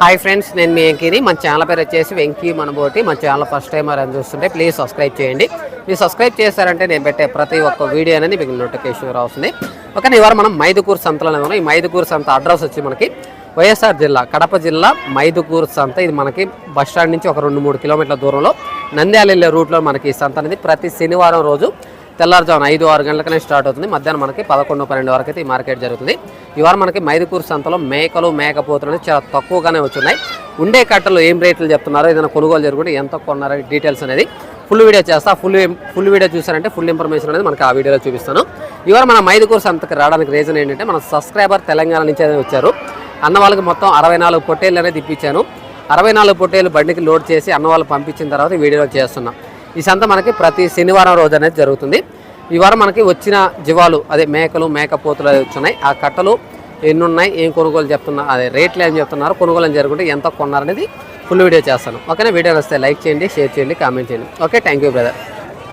Hi friends నేను మీ వెంకీని మన channel పేరు వచ్చేసి వెంకీ మనబోటి. మన ఛానల్ ఫస్ట్ టైం అని చూస్తుంటే ప్లీజ్ సబ్స్క్రైబ్ చేయండి. మీరు సబ్స్క్రైబ్ చేశారంటే నేను పెట్టే ప్రతి ఒక్క వీడియో అనేది మీకు నోటిఫికేషన్ రాస్తుంది ఓకే ఇవాళ మనం మైదుకూరు సంతలో ఉన్నాం. ఈ మైదుకూరు సంత అడ్రస్ వచ్చి మనకి వైఎస్ఆర్ జిల్లా కడప జిల్లా మైదుకూరు సంత. ఇది మనకి బస్ స్టాండ్ నుంచి ఒక రెండు మూడు కిలోమీటర్ల దూరంలో నంద్యాల వెళ్ళే రూట్లో మనకి ఈ సంత అనేది ప్రతి శనివారం రోజు తెల్లారుజామున ఐదు ఆరు గంటలకనే స్టార్ట్ అవుతుంది. మధ్యాహ్నం మనకి పదకొండు పన్నెండు వరకు అయితే ఈ మార్కెట్ జరుగుతుంది. ఇవాళ మనకి మైదుకూరు సంతలో మేకలు మేకపోతులు అనేది చాలా తక్కువగానే వచ్చున్నాయి ఉండే కట్టలు ఏం రేట్లు చెప్తున్నారో ఏదైనా కొనుగోలు జరుగుతుంటే ఎంత కొన్నారో డీటెయిల్స్ అనేది ఫుల్ వీడియో చేస్తా. ఫుల్ ఫుల్ వీడియో చూసారంటే ఫుల్ ఇన్ఫర్మేషన్ అనేది మనకి ఆ వీడియోలో చూపిస్తాను. ఇవాళ మన మైదుకూరు సంతకి రావడానికి రీజన్ ఏంటంటే మన సబ్స్క్రైబర్ తెలంగాణ నుంచి అనేది వచ్చారు. అన్న వాళ్ళకి మొత్తం అరవై నాలుగు పొట్టేళ్ళు అనేది ఇప్పించాను. అరవై నాలుగు పొట్టేలు బండికి లోడ్ చేసి అన్న వాళ్ళు పంపించిన తర్వాత వీడియోలో చేస్తున్నాం. ఈ సంత మనకి ప్రతి శనివారం రోజు అనేది జరుగుతుంది. ఈ వారం మనకి వచ్చిన జీవాలు అదే మేకలు మేకపోతులు అవి వచ్చున్నాయి. ఆ కట్టలు ఎన్ని ఉన్నాయి ఏం కొనుగోలు చెప్తున్నారు అదే రేట్లు ఏం చెప్తున్నారు కొనుగోలు అని జరుగుతుంటే ఎంత కొన్నారనేది ఫుల్ వీడియో చేస్తాను. ఓకేనా? వీడియో వస్తే లైక్ చేయండి షేర్ చేయండి కామెంట్ చేయండి. Okay thank you brother